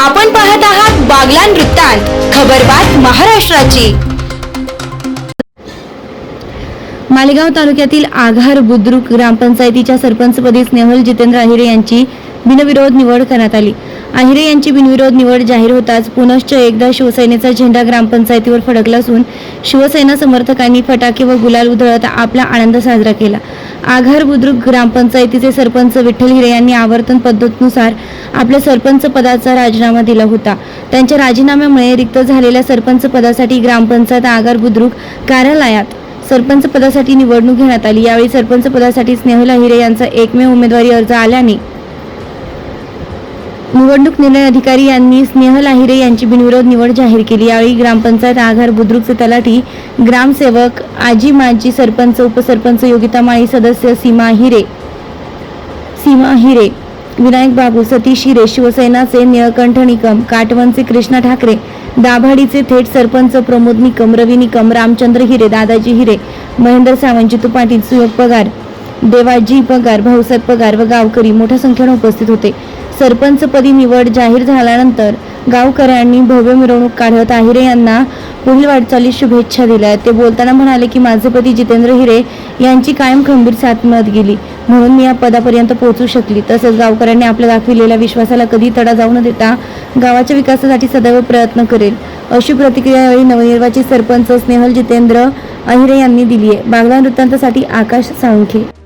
आपण पाहत आहात बागला वृत्तांत खबरबात महाराष्ट्राची. मालेगाव तालुक्यातील आघार बुद्रुक ग्रामपंचायतीच्या सरपंचपदी स्नेहल जितेंद्र अहिरे यांची बिनविरोध निवड करण्यात आली. अहिरे यांची बिनविरोध निवड जाहीर होताच पुनश्च एकदा शिवसेनेचा झेंडा ग्रामपंचायतीवर फडकला असून शिवसेना समर्थकांनी फटाके व गुलाल उधळत आपला आनंद साजरा केला. आघार बुद्रुक ग्रामपंचायतीचे सरपंच विठ्ठल हिरे यांनी आवर्तन पद्धतीनुसार आपल्या सरपंच पदाचा राजीनामा दिला होता. त्यांच्या राजीनाम्यामुळे रिक्त झालेल्या सरपंच पदासाठी ग्रामपंचायत आगार बुद्रुक कार्यालयात सरपंच पदासाठी निवडणूक घेण्यात आली. यावेळी सरपंच पदासाठी स्नेहला हिरे यांचा एकमेव उमेदवारी अर्ज आल्याने निवडणूक निर्णय अधिकारी यांनी स्नेहल लाहिरे यांची बिनविरोध निवड जाहीर केली. यावेळी ग्रामपंचायत आघार बुद्रुकचे तलाठी ग्रामसेवक आजी माजी सरपंच उपसरपंच योगिता माळी सदस्य सीमा हिरे. सीमा हिरे विनायक बाबू सतीश हिरे शिवसेनाचे निळकंठ निकम काटवनचे कृष्णा ठाकरे दाभाडीचे थेट सरपंच प्रमोद निकम रवी निकम रामचंद्र हिरे दादाजी हिरे महेंद्र सावंत जितू पाटील सुयोग पगार देवाजी पगार भाऊसाहेब पगार व गावकरी मोठ्या संख्येने उपस्थित होते. सरपंचपदी निवड जाहीर झाल्यानंतर गावकऱ्यांनी भव्य मिरवणूक काढत आहिरे यांना पुढील वाटचालीस शुभेच्छा दिल्या. ते बोलताना म्हणाले की माझे पती जितेंद्र हिरे यांची कायम खंबीर साथ मिळत गेली. म्हणून मी या पदापर्यंत पोहोचू शकली. तसेच गावकऱ्यांनी आपल्या दाखविलेल्या विश्वासाला कधी तडा जाऊ न देता गावाच्या विकासासाठी सदैव प्रयत्न करेल. अशी प्रतिक्रिया यावेळी नवनिर्वाचित सरपंच स्नेहल जितेंद्र अहिरे यांनी दिली आहे बागला वृत्तांतासाठी आकाश साळुंखे.